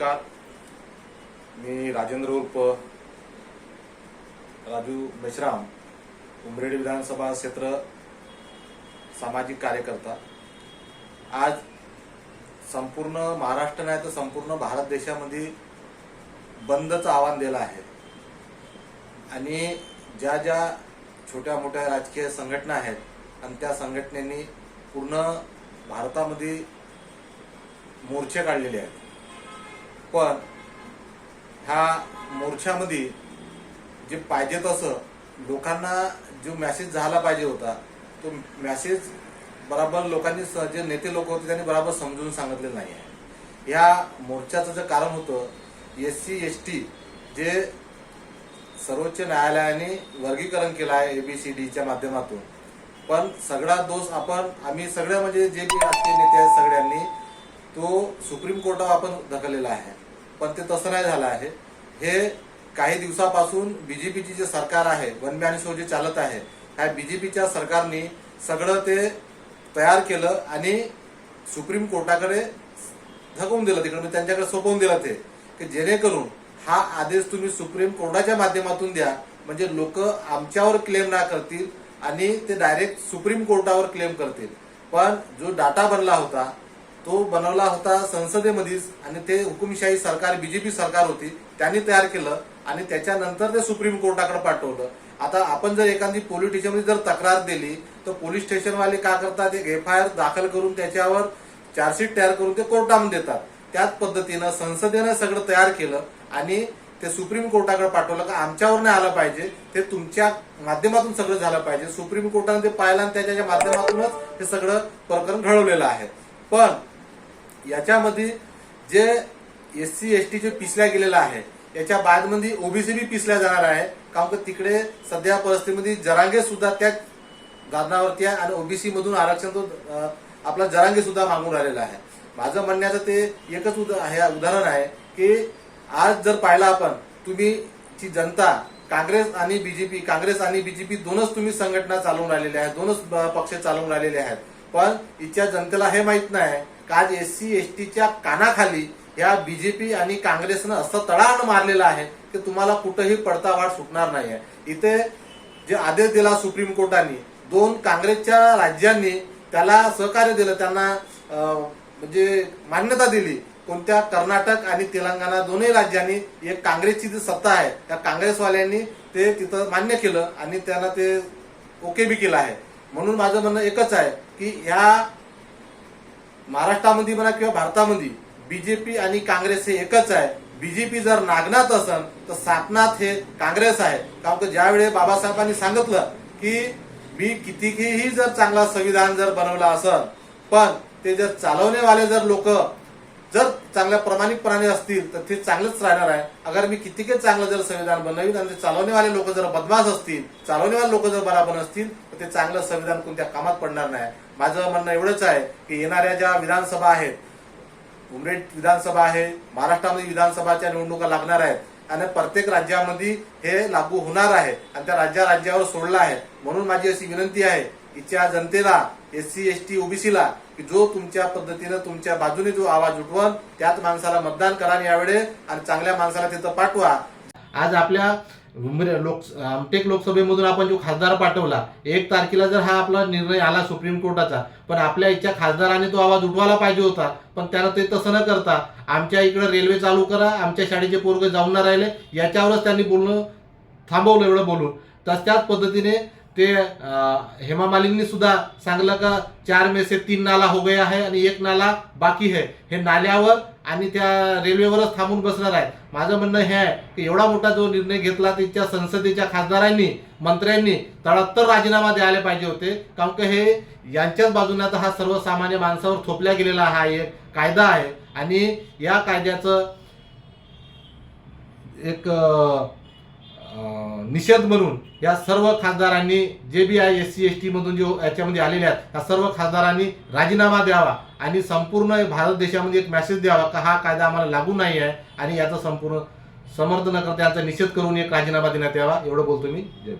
नमस्कार. मी राजेंद्र उर्फ राजू मेश्राम उमरेडी विधानसभा क्षेत्र सामाजिक कार्यकर्ता. आज संपूर्ण महाराष्ट्र नाही तर संपूर्ण भारत देशामध्ये बंदचं आव्हान दिलं आहे. आणि ज्या ज्या छोट्या मोठ्या राजकीय संघटना आहेत आणि त्या संघटनेनी पूर्ण भारतामध्ये मोर्चे काढलेले आहेत. पण ह्या मोर्चामध्ये जे पाहिजे तसं लोकांना जो मॅसेज झाला पाहिजे होता तो मॅसेज बराबर लोकांनी स- जे नेते लोक होते त्यांनी बराबर समजून सांगितलेलं नाही आहे. ह्या मोर्चाचं जे कारण होतं एस सी एस टी जे सर्वोच्च न्यायालयाने वर्गीकरण केलं आहे ए बी सी डीच्या माध्यमातून. पण सगळा दोष आपण आम्ही सगळ्या म्हणजे जे बी राजकीय नेते आहेत सगळ्यांनी तो सुप्रीम कोर्टावर आपण ढकललेला आहे. पण ते तसं नाही झालं आहे. हे काही दिवसापासून बीजेपीची जे सरकार आहे वन मॅन शो जे चालत आहे ह्या बीजेपीच्या सरकारने सगळं ते तयार केलं आणि सुप्रीम कोर्टाकडे धकवून दिलं तिकडे म्हणजे त्यांच्याकडे सोपवून दिलं ते की जेणेकरून हा आदेश तुम्ही सुप्रीम कोर्टाच्या माध्यमातून द्या. म्हणजे लोक आमच्यावर क्लेम ना करतील आणि ते डायरेक्ट सुप्रीम कोर्टावर क्लेम करतील. पण जो डाटा बनला होता तो बनवला होता संसदेमध्येच आणि ते हुकुमशाही सरकार बीजेपी सरकार होती त्यांनी तयार केलं आणि त्याच्यानंतर ते सुप्रीम कोर्टाकडे पाठवलं. आता आपण जर एखादी पोलीस स्टेशनमध्ये जर तक्रार दिली तर पोलीस स्टेशनवाले का करतात? एक एफ आय आर दाखल करून त्याच्यावर चार्जशीट तयार करून ते कोर्टामध्ये देतात. त्याच पद्धतीनं संसदेनं सगळं तयार केलं आणि ते सुप्रीम कोर्टाकडे पाठवलं का आमच्यावर नाही आलं पाहिजे. ते तुमच्या माध्यमातून सगळं झालं पाहिजे. सुप्रीम कोर्टाने ते पाहिलं आणि त्याच्या माध्यमातूनच हे सगळं प्रकरण घडवलेलं आहे. पण याच्यामध्ये जे एस सी एस टी जे पिसल्या गेलेलं आहे याच्या बादमध्ये ओबीसी बी पिसल्या जाणार आहे. कारण का तिकडे सध्या परिस्थितीमध्ये जरांगे सुद्धा त्या दादनावरती आहे आणि ओबीसी मधून आरक्षण तो आपला जरांगे सुद्धा मागून राहिलेला आहे. माझं म्हणण्याचं ते एकच उदा- हे उदाहरण आहे की आज जर पाहिलं आपण तुम्ही ची जनता काँग्रेस आणि बीजेपी काँग्रेस आणि बीजेपी दोनच तुम्ही संघटना चालवून राहिलेल्या आहेत दोनच पक्ष चालवून राहिलेले आहेत. पण इथच्या जनतेला हे माहीत नाही आज एस सी एस टीच्या कानाखाली या बीजेपी आणि काँग्रेसनं असं तळान मारलेलं आहे की तुम्हाला कुठंही पडतावाढ सुटणार नाही आहे इथे जे आदेश दिला सुप्रीम कोर्टाने दोन काँग्रेसच्या राज्यांनी त्याला सहकार्य दिलं त्यांना म्हणजे मान्यता दिली. कोणत्या कर्नाटक आणि तेलंगणा दोन्ही राज्यांनी एक काँग्रेसची जी सत्ता आहे त्या काँग्रेसवाल्यांनी ते तिथं मान्य केलं आणि त्यांना ते ओके बी केलं आहे. म्हणून माझं म्हणणं एकच आहे की ह्या महाराष्ट्रामध्ये म्हणा किंवा भारतामध्ये बीजेपी आणि काँग्रेस हे एकच आहे. बीजेपी जर नागनाथ असन तर सातनाथ हे काँग्रेस आहे. कारण का ज्यावेळी बाबासाहेबांनी सांगितलं की मी कितीही जर चांगला संविधान जर बनवला असल पण ते जर चालवणेवाले जर लोक जर चांगल्या प्रामाणिकपणाने असतील तर ते चांगलंच राहणार आहे. अगर मी कितीके चांगलं जर संविधान बनवीन आणि ते चालवणेवाले लोक जर बदमाश असतील चालवणेवाले लोक जर बराबर असतील तर ते चांगलं संविधान कोणत्या कामात पडणार नाही. माझं म्हणणं एवढंच आहे की येणाऱ्या ज्या विधानसभा आहेत उमरेड विधानसभा आहे महाराष्ट्रामध्ये विधानसभाच्या निवडणुका लागणार आहेत आणि प्रत्येक राज्यामध्ये हे लागू होणार आहे आणि त्या राज्या राज्यावर सोडलं आहे. म्हणून माझी अशी विनंती आहे इथच्या जनतेला एस सी एस टी ओबीसीला की जो तुमच्या पद्धतीनं तुमच्या बाजूने जो आवाज उठवल त्याच माणसाला मतदान करा आणि यावेळी आणि चांगल्या माणसाला तिथं पाठवा. आज आपल्या लोक आमटेक लोकसभेमधून आपण जो खासदार पाठवला एक तारखेला जर हा आपला निर्णय आला सुप्रीम कोर्टाचा पण आपल्या इच्छा खासदाराने तो आवाज उठवायला पाहिजे होता पण त्यानं ते तसं न करता आमच्या इकडे रेल्वे चालू करा आमच्या शाळेचे पोरग जाऊन राहिले याच्यावरच त्यांनी बोलणं थांबवलं एवढं बोलून. तर त्याच पद्धतीने ते हेमा मालिनी सुद्धा सांगलं का चार में से तीन नाला हो गया है आणि एक नाला बाकी है. हे नाल्यावर आणि त्या रेल्वेवरच थांबून बसणार आहे माझं म्हणणं हे आहे की एवढा मोठा जो निर्णय घेतला तिच्या संसदेच्या खासदारांनी मंत्र्यांनी तळत्तर राजीनामा द्यायला पाहिजे होते. कारण की हे यांच्याच बाजूने आता हा सर्वसामान्य माणसावर थोपल्या गेलेला हा एक कायदा आहे. आणि या कायद्याचं एक निषेध म्हणून या सर्व खासदारांनी जे B I S C S टीमधून जो याच्यामध्ये आलेले आहेत त्या सर्व खासदारांनी राजीनामा द्यावा आणि संपूर्ण भारत देशामध्ये एक मेसेज द्यावा का हा कायदा आम्हाला लागू नाही आहे आणि याचं संपूर्ण समर्थन करता याचा निषेध करून एक राजीनामा देण्यात यावा एवढं बोलतो मी. जय